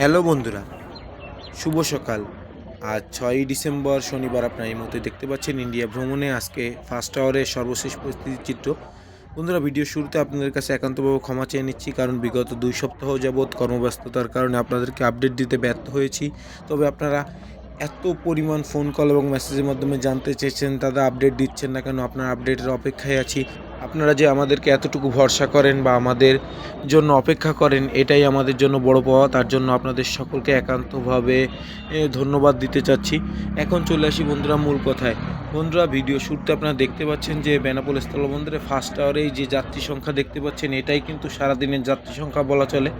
Hello বন্ধুরা, শুভ সকাল। আজ ছয়ই ডিসেম্বর, শনিবার আপনার এই মুহূর্তে দেখতে পাচ্ছেন ইন্ডিয়া ভ্রমণে আজকে ফার্স্ট আওয়ারের সর্বশেষ পরিস্থিতির চিত্র। বন্ধুরা ভিডিও শুরুতে আপনাদের কাছে একান্তভাবে ক্ষমা চেয়ে নিচ্ছি, কারণ বিগত দুই সপ্তাহ যাবৎ কর্মব্যস্ততার কারণে আপনাদেরকে আপডেট দিতে ব্যর্থ হয়েছি। তবে আপনারা এত পরিমাণ ফোন কল এবং মেসেজের মাধ্যমে জানতে চেয়েছেন দাদা আপডেট দিচ্ছেন না কেন, আপনার আপডেটের অপেক্ষায় আছি। আপনারা যে আমাদেরকে এতটুকু ভরসা করেন বা আমাদের জন্য অপেক্ষা করেন, এটাই আমাদের জন্য বড় পাওয়া তার জন্য আপনাদের সকলকে একান্তভাবে ধন্যবাদ দিতে চাচ্ছি। এখন চলে আসি বন্ধুরা মূল কথায়। বন্ধুরা ভিডিও শুরুতে আপনারা দেখতে পাচ্ছেন যে বেনাপোল স্থলবন্দরে ফার্স্ট আওয়ারেই যে যাত্রী সংখ্যা দেখতে পাচ্ছেন, এটাই কিন্তু সারাদিনের যাত্রী সংখ্যা বলা চলে।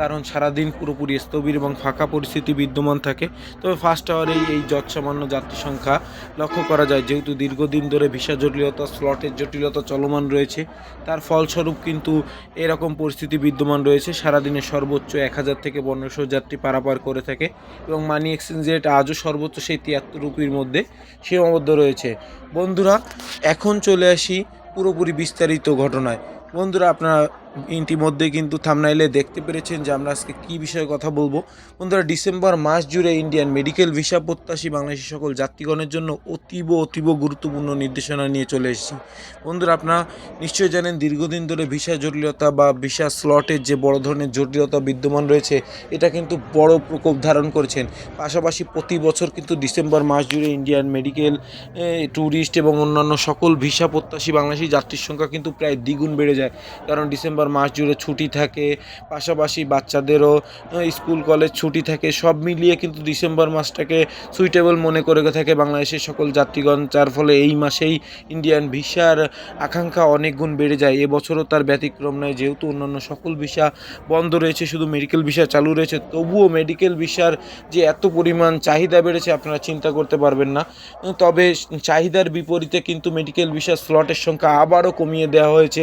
কারণ সারাদিন পুরোপুরি স্থবির এবং ফাঁকা পরিস্থিতি বিদ্যমান থাকে। তবে ফার্স্ট আওয়ারেই এই যৎসামান্য যাত্রী সংখ্যা লক্ষ্য করা যায়। যেহেতু দীর্ঘদিন ধরে ভিসা জটিলতা, স্লটের জটিলতা চলমান রয়েছে, তার ফলস্বরূপ কিন্তু এরকম পরিস্থিতি বিদ্যমান রয়েছে। সারাদিনে সর্বোচ্চ এক হাজার থেকে পনেরোশো যাত্রী পারাপার করে থাকে এবং মানি এক্সচেঞ্জ রেট আজও সর্বোচ্চ সেই তিয়াত্তর রুপির মধ্যে সীমাবদ্ধ রয়েছে। বন্ধুরা এখন চলে আসি পুরোপুরি বিস্তারিত ঘটনায়। বন্ধুরা আপনারা ইতিমধ্যে কিন্তু থামনাইলে দেখতে পেরেছেন যে আমরা আজকে কী বিষয়ে কথা বলব। বন্ধুরা, ডিসেম্বর মাস জুড়ে ইন্ডিয়ান মেডিকেল ভিসা প্রত্যাশী বাংলাদেশি সকল যাত্রীগণের জন্য অতীব অতীব গুরুত্বপূর্ণ নির্দেশনা নিয়ে চলে এসেছি। বন্ধুরা, আপনারা নিশ্চয়ই জানেন দীর্ঘদিন ধরে ভিসা জটিলতা বা ভিসা স্লটের যে বড় ধরনের জটিলতা বিদ্যমান রয়েছে, এটা কিন্তু বড় প্রকোপ ধারণ করেছেন। পাশাপাশি প্রতি বছর কিন্তু ডিসেম্বর মাস জুড়ে ইন্ডিয়ান মেডিকেল ট্যুরিস্ট এবং অন্যান্য সকল ভিসা প্রত্যাশী বাংলাদেশি যাত্রীর সংখ্যা কিন্তু প্রায় দ্বিগুণ বেড়ে যায়। কারণ ডিসেম্বর মাস জুড়ে ছুটি থাকে, পাশাপাশি বাচ্চাদেরও স্কুল, কলেজ ছুটি থাকে, সব মিলিয়ে কিন্তু ডিসেম্বর মাসটাকে সুইটেবল মনে করে থাকে বাংলাদেশের সকল যাত্রীগণ যার ফলে এই মাসেই ইন্ডিয়ান ভিসার আকাঙ্ক্ষা অনেক গুণ বেড়ে যায়। এবছরও তার ব্যতিক্রম নয়, যেহেতু অন্যান্য সকল ভিসা বন্ধ রয়েছে, শুধু মেডিকেল ভিসা চালু রয়েছে, তবুও মেডিকেল ভিসার যে এত পরিমাণ চাহিদা বেড়েছে আপনারা চিন্তা করতে পারবেন না। তবে চাহিদার বিপরীতে কিন্তু মেডিকেল ভিসার স্লটের সংখ্যা আবারও কমিয়ে দেওয়া হয়েছে।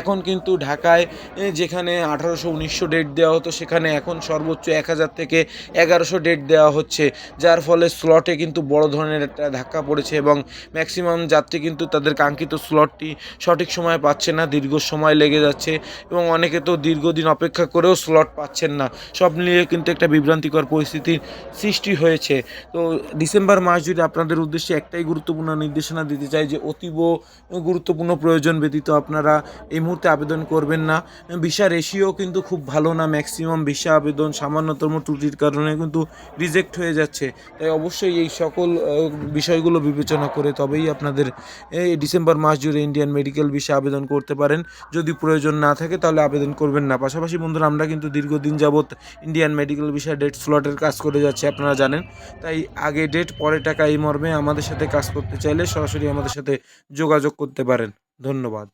এখন কিন্তু ঢাকায় এ, যেখানে আঠারোশো উনিশশো ডেট দেওয়া হতো সেখানে এখন সর্বোচ্চ এক হাজার থেকে এগারোশো ডেট দেওয়া হচ্ছে। যার ফলে স্লটে কিন্তু বড় ধরনের একটা ধাক্কা পড়েছে এবং ম্যাক্সিমাম যাত্রী কিন্তু তাদের কাঙ্ক্ষিত স্লটটি সঠিক সময় পাচ্ছে না দীর্ঘ সময় লেগে যাচ্ছে এবং অনেকে তো দীর্ঘদিন অপেক্ষা করেও স্লট পাচ্ছেন না। সব মিলিয়ে কিন্তু একটা বিভ্রান্তিকর পরিস্থিতির সৃষ্টি হয়েছে। তো ডিসেম্বর মাস জুড়ে আপনাদের উদ্দেশ্যে একটাই গুরুত্বপূর্ণ নির্দেশনা দিতে চাই যে অতীব গুরুত্বপূর্ণ প্রয়োজন ব্যতীত আপনারা এই মুহূর্তে আবেদন করবেন না। ভিসা রেশিও কিন্তু খুব ভালো না। ম্যাক্সিমাম ভিসা আবেদন সামান্যতম ত্রুটির কারণে কিন্তু রিজেক্ট হয়ে যাচ্ছে। তাই অবশ্যই এই সকল বিষয়গুলো বিবেচনা করে তবেই আপনাদের এই ডিসেম্বর মাস জুড়ে ইন্ডিয়ান মেডিকেল ভিসা আবেদন করতে পারেন। যদি প্রয়োজন না থাকে তাহলে আবেদন করবেন না। পাশাপাশি বন্ধুরা, আমরা কিন্তু দীর্ঘদিন যাবৎ ইন্ডিয়ান মেডিকেল ভিসা ডেট স্লটের কাজ করে যাচ্ছি, আপনারা জানেন। তাই আগে ডেট পরে টাকা এই মর্মে আমাদের সাথে কাজ করতে চাইলে সরাসরি আমাদের সাথে যোগাযোগ করতে পারেন। ধন্যবাদ।